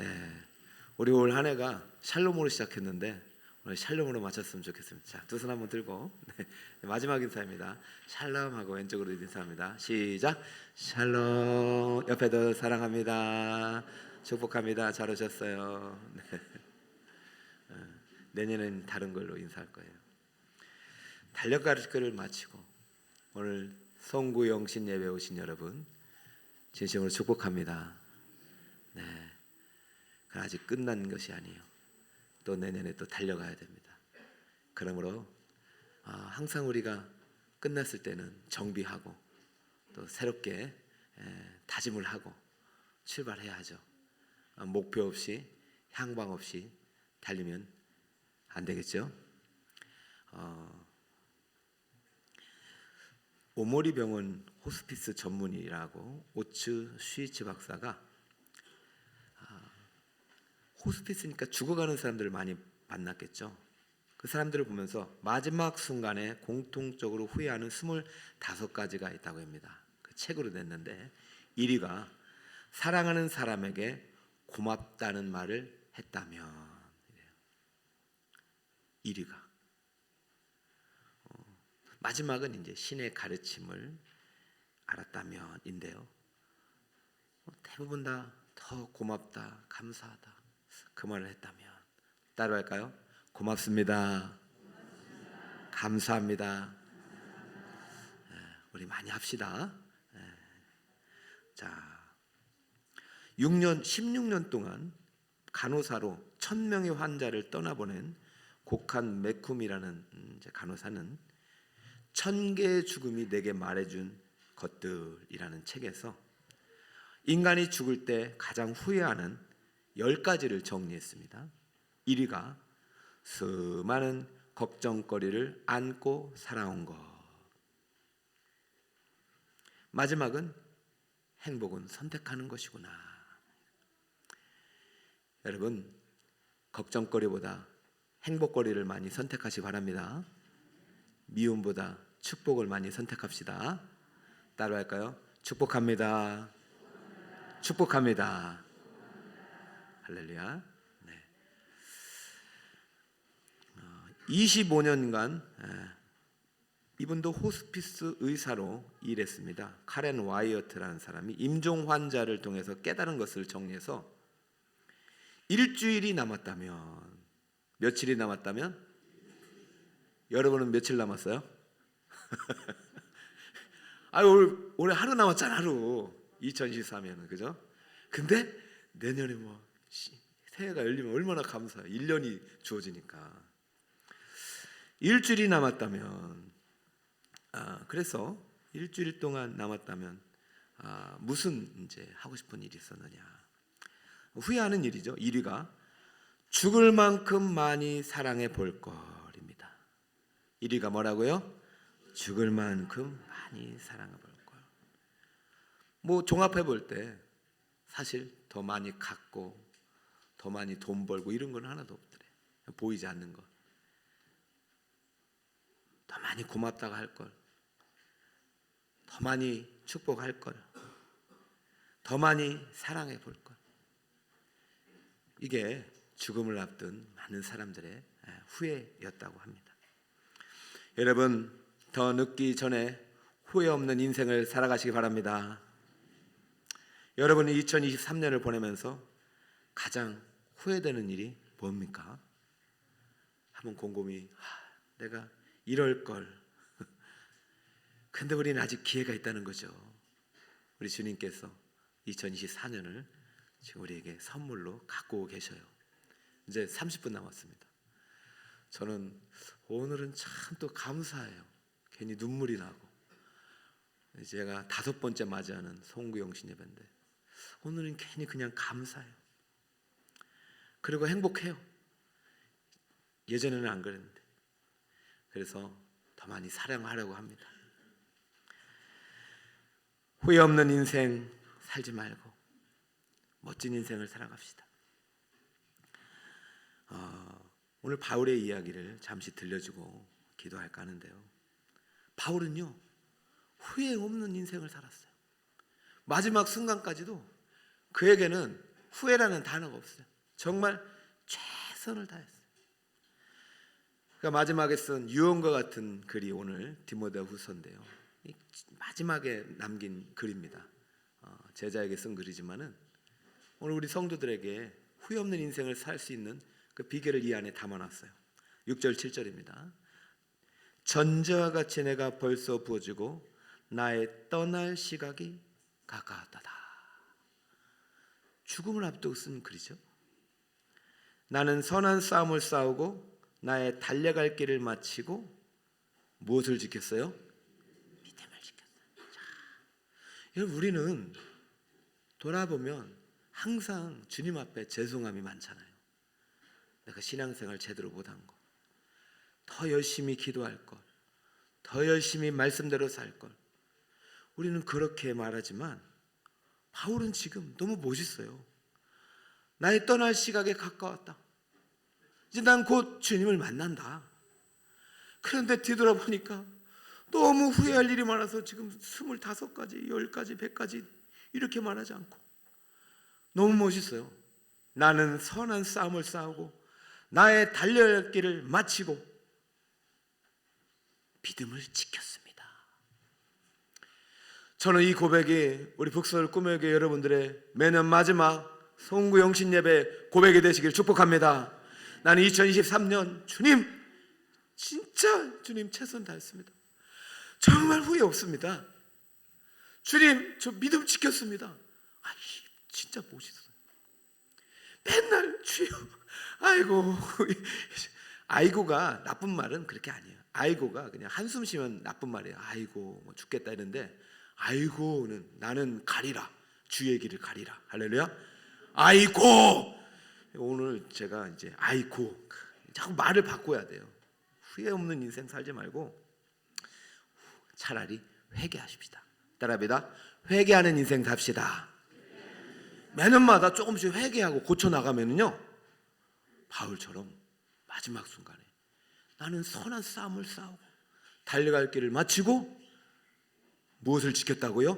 네. 우리 올 한 해가 샬롬으로 시작했는데 오늘 샬롬으로 마쳤으면 좋겠습니다. 자, 두 손 한번 들고 네. 마지막 인사입니다. 샬롬 하고 왼쪽으로 인사합니다. 시작. 샬롬. 옆에도 사랑합니다. 축복합니다. 잘 오셨어요. 네. 어, 내년엔 다른 걸로 인사할 거예요. 달력 가르치를 마치고 오늘 성구 영신 예배 오신 여러분 진심으로 축복합니다. 네. 그건 아직 끝난 것이 아니에요. 또 내년에 또 달려가야 됩니다. 그러므로 아, 항상 우리가 끝났을 때는 정비하고 또 새롭게 에, 다짐을 하고 출발해야 하죠. 아, 목표 없이 향방 없이 달리면 안 되겠죠. 어, 오모리 병원 호스피스 전문의라고 오츠 슈이츠 박사가 호스피스니까 죽어가는 사람들을 많이 만났겠죠. 그 사람들을 보면서 마지막 순간에 공통적으로 후회하는 25가지가 있다고 합니다. 그 책으로 냈는데 1위가 사랑하는 사람에게 고맙다는 말을 했다면 1위가 어, 마지막은 이제 신의 가르침을 알았다면인데요. 어, 대부분 다 더 고맙다, 감사하다. 그 말을 했다면 따라할까요? 고맙습니다. 감사합니다. 예, 우리 많이 합시다. 예. 자, 6년 16년 동안 간호사로 천 명의 환자를 떠나보낸 곡한 메쿰이라는 음, 간호사는 천 개의 죽음이 내게 말해준 것들이라는 책에서 인간이 죽을 때 가장 후회하는 열 가지를 정리했습니다. 1위가 수많은 걱정거리를 안고 살아온 것. 마지막은 행복은 선택하는 것이구나. 여러분, 걱정거리보다 행복거리를 많이 선택하시 바랍니다. 미움보다 축복을 많이 선택합시다. 따라할까요? 축복합니다. 축복합니다. 할렐루야. 네. 어, 25년간 이분도 호스피스 의사로 일했습니다. 카렌 와이어트라는 사람이 임종 환자를 통해서 깨달은 것을 정리해서 일주일이 남았다면 며칠이 남았다면 여러분은 며칠 남았어요? 아 올해, 올해 하루 남았잖아 하루 2023년은 그죠? 근데 내년에 뭐 새해가 열리면 얼마나 감사해. 1년이 주어지니까. 일주일이 남았다면 아, 그래서 일주일 동안 남았다면 아, 무슨 이제 하고 싶은 일이 있었느냐? 후회하는 일이죠. 1위가 죽을 만큼 많이 사랑해 볼 걸입니다. 1위가 뭐라고요? 죽을 만큼 많이 사랑해 볼 걸. 뭐 종합해 볼 때 사실 더 많이 갖고 더 많이 돈 벌고 이런 건 하나도 없더래. 보이지 않는 것. 더 많이 고맙다고 할 걸. 더 많이 축복할 걸. 더 많이 사랑해 볼 걸. 이게 죽음을 앞둔 많은 사람들의 후회였다고 합니다. 여러분 더 늦기 전에 후회 없는 인생을 살아가시기 바랍니다. 여러분이 2023년을 보내면서 가장 후회되는 일이 뭡니까? 한번 곰곰이 하, 내가 이럴 걸. 근데 우리는 아직 기회가 있다는 거죠. 우리 주님께서 2024년을 지금 우리에게 선물로 갖고 계셔요. 이제 30분 남았습니다. 저는 오늘은 참 또 감사해요. 괜히 눈물이 나고. 제가 다섯 번째 맞이하는 송구영신 예배인데 오늘은 괜히 그냥 감사해요. 그리고 행복해요. 예전에는 안 그랬는데. 그래서 더 많이 사랑하려고 합니다. 후회 없는 인생 살지 말고 멋진 인생을 살아갑시다. 어, 오늘 바울의 이야기를 잠시 들려주고 기도할까 하는데요. 바울은요 후회 없는 인생을 살았어요. 마지막 순간까지도 그에게는 후회라는 단어가 없어요. 정말 최선을 다했어요. 그러니까 마지막에 쓴 유언과 같은 글이 오늘 디모데 후서인데요. 이 마지막에 남긴 글입니다. 어, 제자에게 쓴 글이지만은 오늘 우리 성도들에게 후회 없는 인생을 살 수 있는 그 비결을 이 안에 담아놨어요. 6절 7절입니다. 전제와 같이 내가 벌써 부어지고 나의 떠날 시각이 가까웠다다. 죽음을 앞두고 쓴 글이죠. 나는 선한 싸움을 싸우고 나의 달려갈 길을 마치고 무엇을 지켰어요? 믿음을 지켰어요. 자, 여러분 우리는 돌아보면 항상 주님 앞에 죄송함이 많잖아요. 내가 신앙생활 제대로 못한 거, 더 열심히 기도할 것, 더 열심히 말씀대로 살 것. 우리는 그렇게 말하지만 바울은 지금 너무 멋있어요. 나의 떠날 시각에 가까웠다. 이제 난 곧 주님을 만난다. 그런데 뒤돌아보니까 너무 후회할 일이 많아서 지금 스물다섯 가지, 열 가지, 백 가지 이렇게 말하지 않고 너무 멋있어요. 나는 선한 싸움을 싸우고 나의 달려야 할 길을 마치고 믿음을 지켰습니다. 저는 이 고백이 우리 북서울 꿈에게 여러분들의 매년 마지막 송구 영신 예배 고백이 되시길 축복합니다. 나는 2023년 주님 진짜 주님 최선 다했습니다. 정말 후회 없습니다. 주님 저 믿음 지켰습니다. 아 진짜 멋있어요. 맨날 주여 아이고 아이고가 나쁜 말은 그렇게 아니에요. 아이고가 그냥 한숨 쉬면 나쁜 말이에요. 아이고 뭐 죽겠다 이랬는데 아이고는 나는 가리라 주의 길을 가리라 할렐루야. 아이고 오늘 제가 이제 아이고 자꾸 말을 바꿔야 돼요. 후회 없는 인생 살지 말고 차라리 회개하십시다. 따라합니다. 회개하는 인생 삽시다. 매년마다 조금씩 회개하고 고쳐 나가면은요 바울처럼 마지막 순간에 나는 선한 싸움을 싸우고 달려갈 길을 마치고 무엇을 지켰다고요?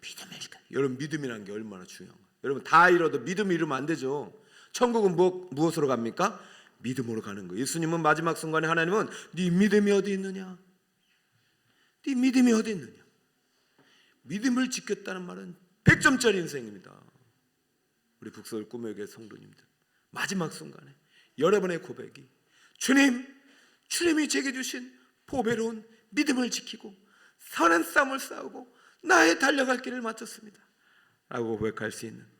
믿음을 지켰. 여러분 믿음이라는 게 얼마나 중요한. 여러분 다 잃어도 믿음 잃으면 안 되죠. 천국은 무엇, 무엇으로 갑니까? 믿음으로 가는 거예요. 예수님은 마지막 순간에 하나님은 네 믿음이 어디 있느냐? 네 믿음이 어디 있느냐? 믿음을 지켰다는 말은 100점짜리 인생입니다. 우리 북서울 꿈에게 성도님들 마지막 순간에 여러분의 고백이 주님, 주님이 제게 주신 보배로운 믿음을 지키고 선한 싸움을 싸우고 나의 달려갈 길을 마쳤습니다. 라고 고백할 수 있는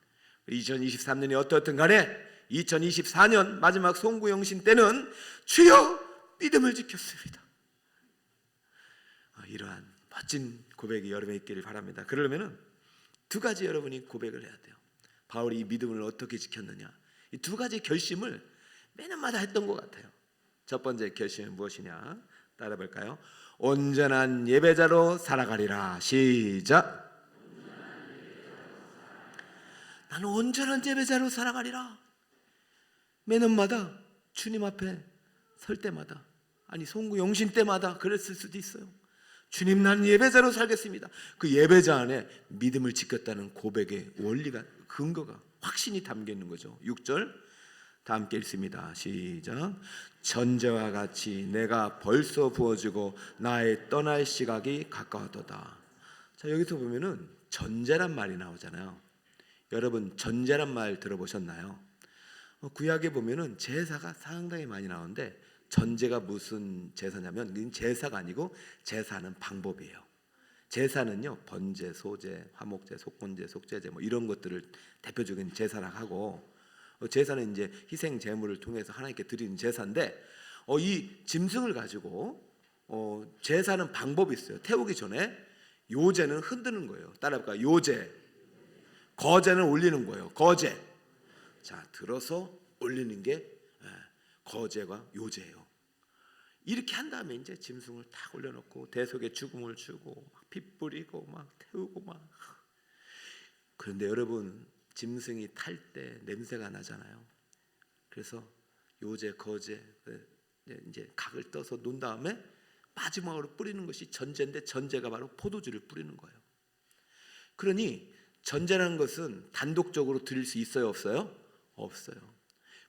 2023년이 어떻든 간에 2024년 마지막 송구영신 때는 주여 믿음을 지켰습니다. 아, 이러한 멋진 고백이 여러분에 있기를 바랍니다. 그러려면은 두 가지 여러분이 고백을 해야 돼요. 바울이 이 믿음을 어떻게 지켰느냐. 이 두 가지 결심을 매년마다 했던 것 같아요. 첫 번째 결심은 무엇이냐? 따라 볼까요? 온전한 예배자로 살아가리라. 시작. 나는 온전한 예배자로 살아가리라. 매년마다 주님 앞에 설 때마다 아니 송구 영신 때마다 그랬을 수도 있어요. 주님 나는 예배자로 살겠습니다. 그 예배자 안에 믿음을 지켰다는 고백의 원리가 근거가 확신이 담겨 있는 거죠. 6절 다 함께 읽습니다. 시작. 전제와 같이 내가 벌써 부어지고 나의 떠날 시각이 가까웠도다. 자 여기서 보면은 전제란 말이 나오잖아요. 여러분 전제란 말 들어보셨나요? 어, 구약에 보면은 제사가 상당히 많이 나오는데 전제가 무슨 제사냐면 제사가 아니고 제사는 방법이에요. 제사는요 번제, 소제, 화목제, 속건제, 속제제 뭐 이런 것들을 대표적인 제사라 하고 어, 제사는 이제 희생 제물을 통해서 하나님께 드리는 제사인데 어, 이 짐승을 가지고 어, 제사는 방법이 있어요. 태우기 전에 요제는 흔드는 거예요. 따라볼까요? 요제. 거제는 올리는 거예요. 거제. 자, 들어서 올리는 게 예, 거제가 요제예요. 이렇게 한 다음에 이제 짐승을 탁 올려놓고 대속에 죽음을 주고 막피 뿌리고 막 태우고 막 그런데 여러분 짐승이 탈 때 냄새가 나잖아요. 그래서 요제 거제 이제 각을 떠서 놓은 다음에 마지막으로 뿌리는 것이 전제인데 전제가 바로 포도주를 뿌리는 거예요. 그러니 전제라는 것은 단독적으로 드릴 수 있어요, 없어요? 없어요.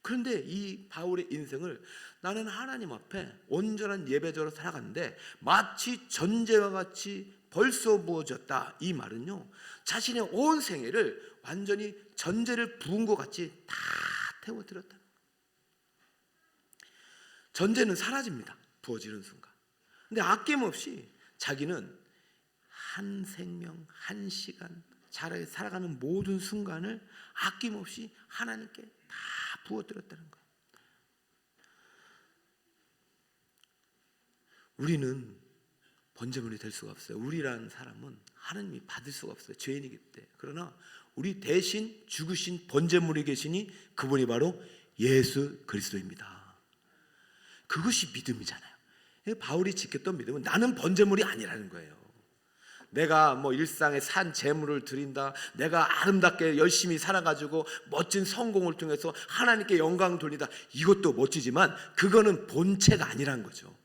그런데 이 바울의 인생을 나는 하나님 앞에 온전한 예배자로 살아갔는데 마치 전제와 같이 벌써 부어졌다. 이 말은요, 자신의 온 생애를 완전히 전제를 부은 것 같이 다 태워드렸다. 전제는 사라집니다. 부어지는 순간. 근데 아낌없이 자기는 한 생명, 한 시간, 자라게 살아가는 모든 순간을 아낌없이 하나님께 다 부어드렸다는 거예요. 우리는 번제물이 될 수가 없어요. 우리라는 사람은 하나님이 받을 수가 없어요. 죄인이기 때문에. 그러나 우리 대신 죽으신 번제물이 계시니 그분이 바로 예수 그리스도입니다. 그것이 믿음이잖아요. 바울이 지켰던 믿음은 나는 번제물이 아니라는 거예요. 내가 뭐 일상에 산 재물을 드린다. 내가 아름답게 열심히 살아가지고 멋진 성공을 통해서 하나님께 영광 돌리다. 이것도 멋지지만 그거는 본체가 아니란 거죠.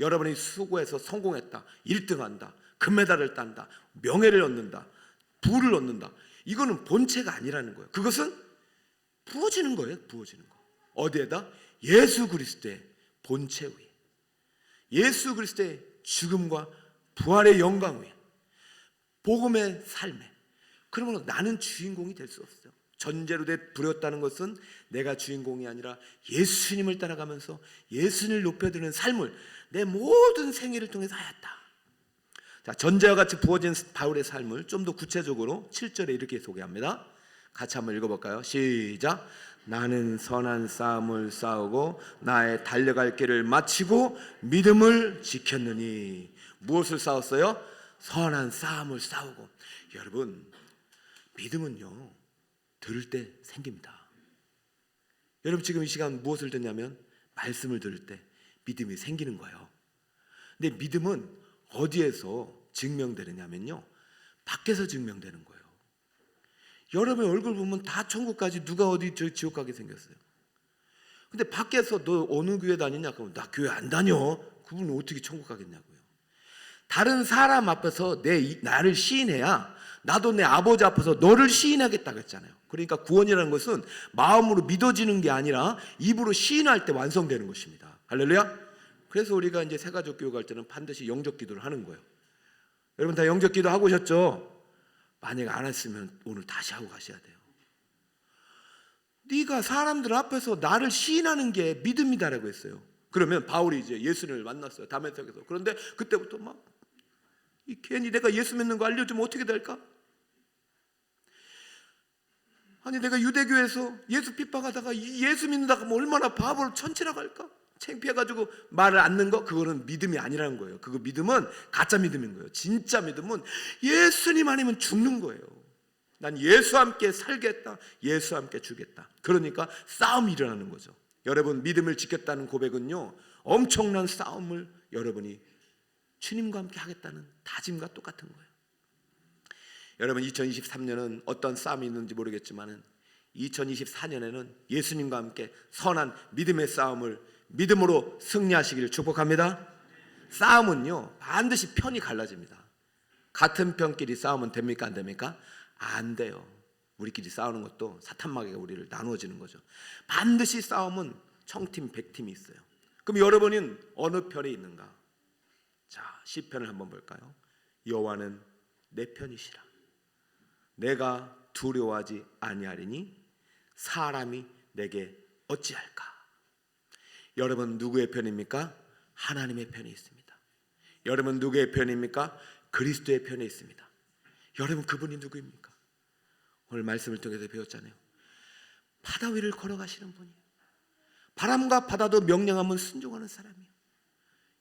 여러분이 수고해서 성공했다. 1등한다. 금메달을 딴다. 명예를 얻는다. 부를 얻는다. 이거는 본체가 아니라는 거예요. 그것은 부어지는 거예요. 부어지는 거. 어디에다? 예수 그리스도의 본체 위에. 예수 그리스도의 죽음과 부활의 영광 위에. 복음의 삶에. 그러면 나는 주인공이 될 수 없어요. 전제로 돼 부렸다는 것은 내가 주인공이 아니라 예수님을 따라가면서 예수님을 높여드리는 삶을 내 모든 생애를 통해서 하였다. 자, 전제와 같이 부어진 바울의 삶을 좀 더 구체적으로 7절에 이렇게 소개합니다. 같이 한번 읽어볼까요? 시작. 나는 선한 싸움을 싸우고 나의 달려갈 길을 마치고 믿음을 지켰느니 무엇을 싸웠어요? 선한 싸움을 싸우고 여러분 믿음은요 들을 때 생깁니다. 여러분 지금 이 시간 무엇을 듣냐면 말씀을 들을 때 믿음이 생기는 거예요. 근데 믿음은 어디에서 증명되느냐면요 밖에서 증명되는 거예요. 여러분의 얼굴 보면 다 천국까지 누가 어디 저 지옥 가게 생겼어요. 근데 밖에서 너 어느 교회 다니냐? 그러면 나 교회 안 다녀. 그분은 어떻게 천국 가겠냐고요. 다른 사람 앞에서 내 이- 나를 시인해야 나도 내 아버지 앞에서 너를 시인하겠다 그랬잖아요. 그러니까 구원이라는 것은 마음으로 믿어지는 게 아니라 입으로 시인할 때 완성되는 것입니다. 할렐루야. 그래서 우리가 이제 세가족 교육 할 때는 반드시 영적 기도를 하는 거예요. 여러분 다 영적 기도 하고 오셨죠? 만약 안 했으면 오늘 다시 하고 가셔야 돼요. 네가 사람들 앞에서 나를 시인하는 게 믿음이다라고 했어요. 그러면 바울이 이제 예수를 만났어요. 다메섹에서. 그런데 그때부터 막 이 괜히 내가 예수 믿는 거 알려주면 어떻게 될까? 아니 내가 유대교에서 예수 핍박하다가 이 예수 믿는다고 하면 얼마나 바보로 천치라고 할까? 창피해가지고 말을 않는 거 그거는 믿음이 아니라는 거예요. 그거 믿음은 가짜 믿음인 거예요. 진짜 믿음은 예수님 아니면 죽는 거예요. 난 예수와 함께 살겠다. 예수와 함께 주겠다. 그러니까 싸움이 일어나는 거죠. 여러분 믿음을 지켰다는 고백은요. 엄청난 싸움을 여러분이 주님과 함께 하겠다는 다짐과 똑같은 거예요. 여러분 2023년은 어떤 싸움이 있는지 모르겠지만은 2024년에는 예수님과 함께 선한 믿음의 싸움을 믿음으로 승리하시기를 축복합니다. 싸움은요 반드시 편이 갈라집니다. 같은 편끼리 싸우면 됩니까 안 됩니까? 안 돼요. 우리끼리 싸우는 것도 사탄마귀가 우리를 나누어지는 거죠. 반드시 싸움은 청팀 백팀이 있어요. 그럼 여러분은 어느 편에 있는가? 자, 시편을 한번 볼까요? 여호와는 내 편이시라. 내가 두려워하지 아니하리니 사람이 내게 어찌할까? 여러분 누구의 편입니까? 하나님의 편에 있습니다. 여러분 누구의 편입니까? 그리스도의 편에 있습니다. 여러분 그분이 누구입니까? 오늘 말씀을 통해서 배웠잖아요. 바다 위를 걸어가시는 분이에요. 바람과 바다도 명령하면 순종하는 사람이에요.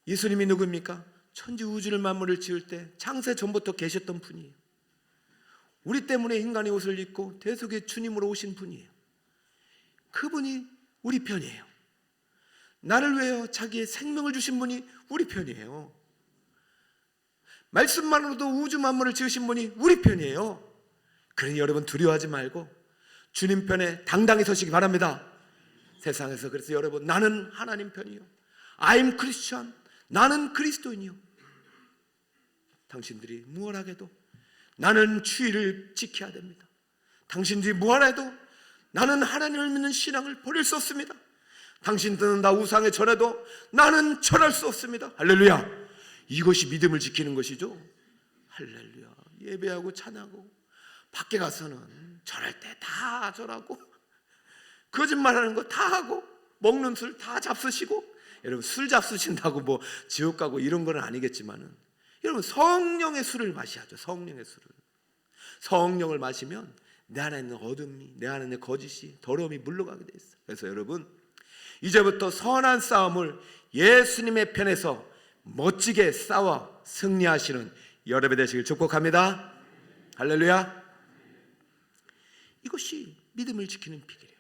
예수님이 누구입니까? 천지 우주를 만물을 지을 때 창세 전부터 계셨던 분이에요. 우리 때문에 인간의 옷을 입고 대속의 주님으로 오신 분이에요. 그분이 우리 편이에요. 나를 위하여 자기의 생명을 주신 분이 우리 편이에요. 말씀만으로도 우주 만물을 지으신 분이 우리 편이에요. 그러니 여러분 두려워하지 말고 주님 편에 당당히 서시기 바랍니다. 세상에서 그래서 여러분 나는 하나님 편이요. I'm Christian. 나는 그리스도인이요. 당신들이 무엇하게도 나는 주의를 지켜야 됩니다. 당신들이 무엇해도 나는 하나님을 믿는 신앙을 버릴 수 없습니다. 당신들은 나 우상에 절해도 나는 절할 수 없습니다. 할렐루야. 이것이 믿음을 지키는 것이죠. 할렐루야. 예배하고 찬하고 밖에 가서는 절할 때 다 절하고 거짓말하는 거 다 하고 먹는 술 다 잡수시고 여러분 술 잡수신다고 뭐 지옥 가고 이런 건 아니겠지만은 여러분 성령의 술을 마셔야죠. 성령의 술을. 성령을 마시면 내 안에 있는 어둠이 내 안에 있는 거짓이 더러움이 물러가게 돼 있어요. 그래서 여러분 이제부터 선한 싸움을 예수님의 편에서 멋지게 싸워 승리하시는 여러분 되시길 축복합니다. 할렐루야. 이것이 믿음을 지키는 비결이에요.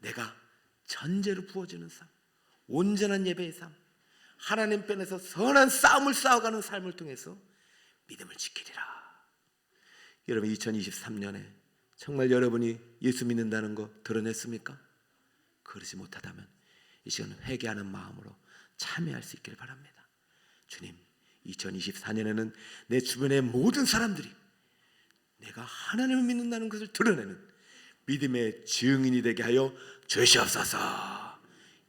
내가 전제로 부어지는 삶, 온전한 예배의 삶, 하나님 편에서 선한 싸움을 싸워가는 삶을 통해서 믿음을 지키리라. 여러분 2023년에 정말 여러분이 예수 믿는다는 거 드러냈습니까? 그러지 못하다면 이 시간 회개하는 마음으로 참여할 수 있기를 바랍니다. 주님, 2024년에는 내 주변의 모든 사람들이 내가 하나님을 믿는다는 것을 드러내는 믿음의 증인이 되게 하여 주시옵소서.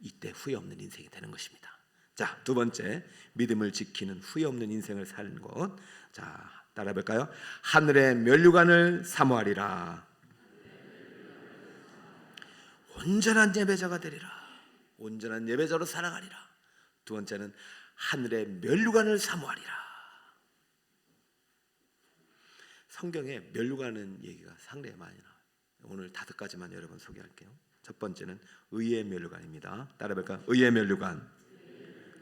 이때 후회 없는 인생이 되는 것입니다. 자, 두 번째 믿음을 지키는 후회 없는 인생을 사는 것. 자, 따라 볼까요? 하늘의 면류관을 사모하리라. 온전한 예배자가 되리라. 온전한 예배자로 살아가리라. 두 번째는 하늘의 면류관을 사모하리라. 성경에 면류관은 얘기가 상당히 많이 나와요. 오늘 다섯 가지만 여러분 소개할게요. 첫 번째는 의의 면류관입니다. 따라볼까요? 의의 면류관.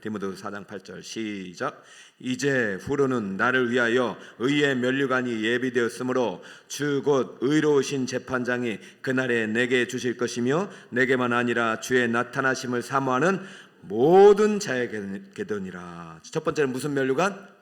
디모데후서 4장 8절 시작 이제 후로는 나를 위하여 의의 면류관이 예비되었으므로 주 곧 의로우신 재판장이 그날에 내게 주실 것이며 내게만 아니라 주의 나타나심을 사모하는 모든 자에게도니라 첫 번째는 무슨 면류관?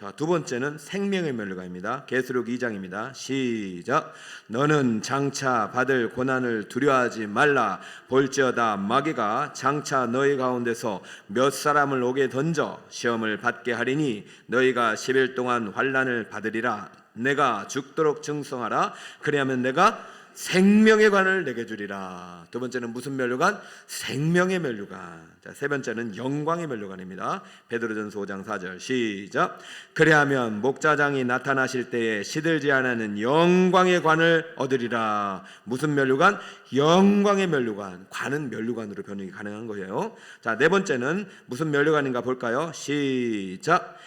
자, 두 번째는 생명의 면류관입니다. 계수록 2장입니다. 시작. 너는 장차 받을 고난을 두려워하지 말라. 볼지어다 마귀가 장차 너희 가운데서 몇 사람을 오게 던져 시험을 받게 하리니 너희가 10일 동안 환란을 받으리라. 내가 죽도록 증성하라. 그리하면 내가 생명의 관을 내게 주리라. 두 번째는 무슨 면류관? 생명의 면류관. 자, 세 번째는 영광의 면류관입니다. 베드로전서 5장 4절 시작. 그래하면 목자장이 나타나실 때에 시들지 않는 영광의 관을 얻으리라. 무슨 면류관? 영광의 면류관. 관은 면류관으로 변형이 가능한 거예요. 자, 네 번째는 무슨 면류관인가 볼까요? 시작.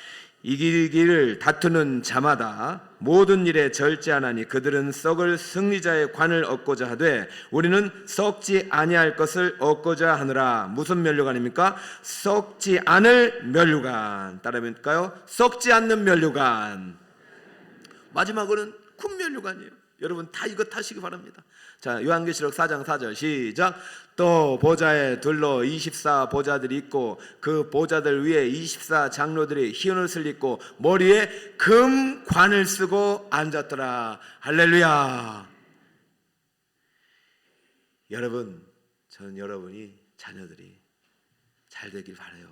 이기기를 다투는 자마다 모든 일에 절제하나니 그들은 썩을 승리자의 관을 얻고자 하되 우리는 썩지 아니할 것을 얻고자 하느라. 무슨 면류관입니까? 썩지 않을 면류관. 따라해볼까요? 썩지 않는 면류관. 마지막으로는 군 면류관이에요. 여러분 다 이거 타시기 바랍니다 자 요한계시록 4장 4절 시작. 또 보좌에 둘러 24 보좌들이 있고 그 보좌들 위에 24 장로들이 흰 옷을 입고 머리에 금관을 쓰고 앉았더라. 할렐루야. 여러분 저는 여러분이 자녀들이 잘 되길 바래요.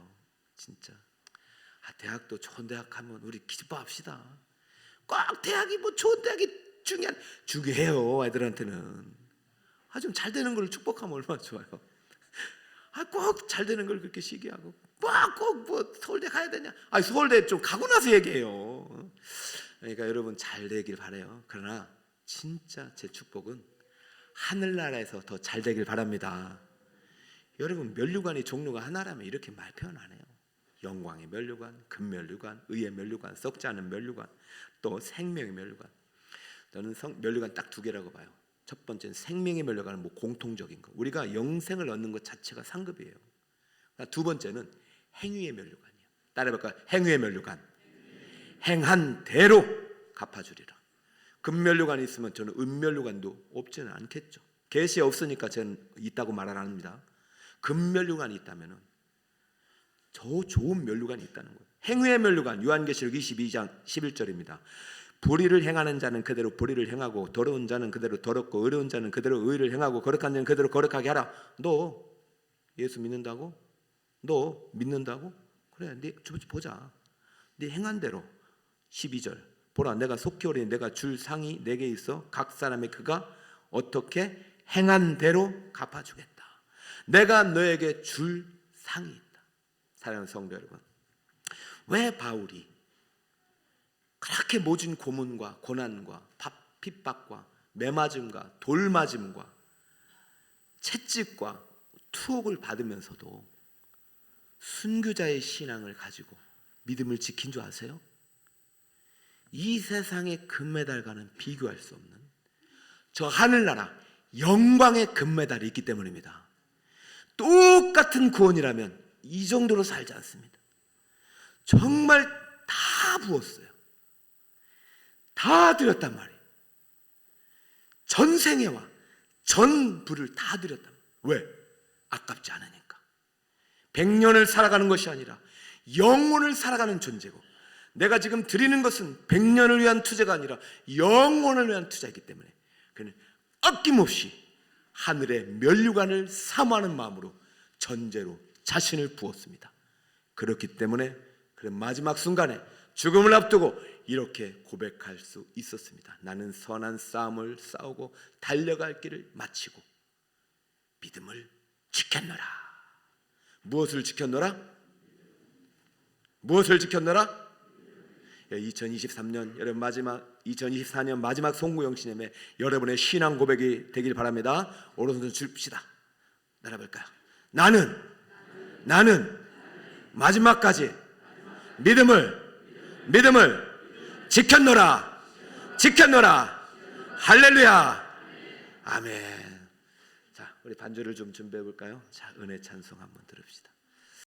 진짜. 아, 대학도 좋은 대학 가면 우리 기뻐합시다. 꼭 대학이 뭐 좋은 대학이 중요한 중요해요 애들한테는 아 좀 잘 되는 걸 축복하면 얼마나 좋아요. 아 꼭 잘 되는 걸 그렇게 시기하고 꼭꼭 뭐 서울대 가야 되냐? 아 서울대 좀 가고 나서 얘기해요. 그러니까 여러분 잘 되길 바래요. 그러나 진짜 제 축복은 하늘나라에서 더 잘 되길 바랍니다. 여러분 면류관이 종류가 하나라면 이렇게 말 표현 안 해요. 영광의 면류관, 금면류관, 의의 면류관, 썩지 않은 면류관, 또 생명의 면류관. 저는 성, 면류관 딱 두 개라고 봐요. 첫 번째는 생명의 면류관은 뭐 공통적인 거. 우리가 영생을 얻는 것 자체가 상급이에요. 두 번째는 행위의 면류관이에요. 따라해볼까요? 행위의 면류관. 행한 대로 갚아주리라. 금면류관이 있으면 저는 은면류관도 없지는 않겠죠. 계시 없으니까 저는 있다고 말안 합니다. 금면류관이 있다면은 저 좋은 면류관이 있다는 거예요. 행위의 면류관 요한계시록 22장 11절입니다. 불의를 행하는 자는 그대로 불의를 행하고 더러운 자는 그대로 더럽고 의로운 자는 그대로 의를 행하고 거룩한 자는 그대로 거룩하게 하라. 너 예수 믿는다고? 너 믿는다고? 그래, 네 보자. 네 행한 대로 12절 보라 내가 속히 오리니 내가 줄 상이 내게 있어 각 사람의 그가 어떻게 행한 대로 갚아주겠다. 내가 너에게 줄 상이 있다. 사랑하는 성도 여러분, 왜 바울이 그렇게 모진 고문과 고난과 밥, 핍박과 매맞음과 돌맞음과 채찍과 투옥을 받으면서도 순교자의 신앙을 가지고 믿음을 지킨 줄 아세요? 이 세상의 금메달과는 비교할 수 없는 저 하늘나라 영광의 금메달이 있기 때문입니다. 똑같은 구원이라면 이 정도로 살지 않습니다. 정말 다 부었어요. 다 드렸단 말이에요. 전생애와 전부를 다 드렸단 말이에요. 왜? 아깝지 않으니까. 백년을 살아가는 것이 아니라 영혼을 살아가는 존재고 내가 지금 드리는 것은 백년을 위한 투자가 아니라 영혼을 위한 투자이기 때문에 그는 아낌없이 하늘의 면류관을 사모하는 마음으로 전제로 자신을 부었습니다. 그렇기 때문에 그런 마지막 순간에 죽음을 앞두고 이렇게 고백할 수 있었습니다. 나는 선한 싸움을 싸우고 달려갈 길을 마치고 믿음을 지켰노라. 무엇을 지켰노라? 무엇을 지켰노라? 2023년 여러분 마지막 2024년 마지막 송구영 신님의 여러분의 신앙 고백이 되길 바랍니다. 오른손 줍시다. 날아볼까요? 나는 나는 마지막까지 믿음을 믿음을 지켰노라 지켰노라 할렐루야 아멘. 자 우리 반주를 좀 준비해 볼까요? 자 은혜 찬송 한번 들읍시다.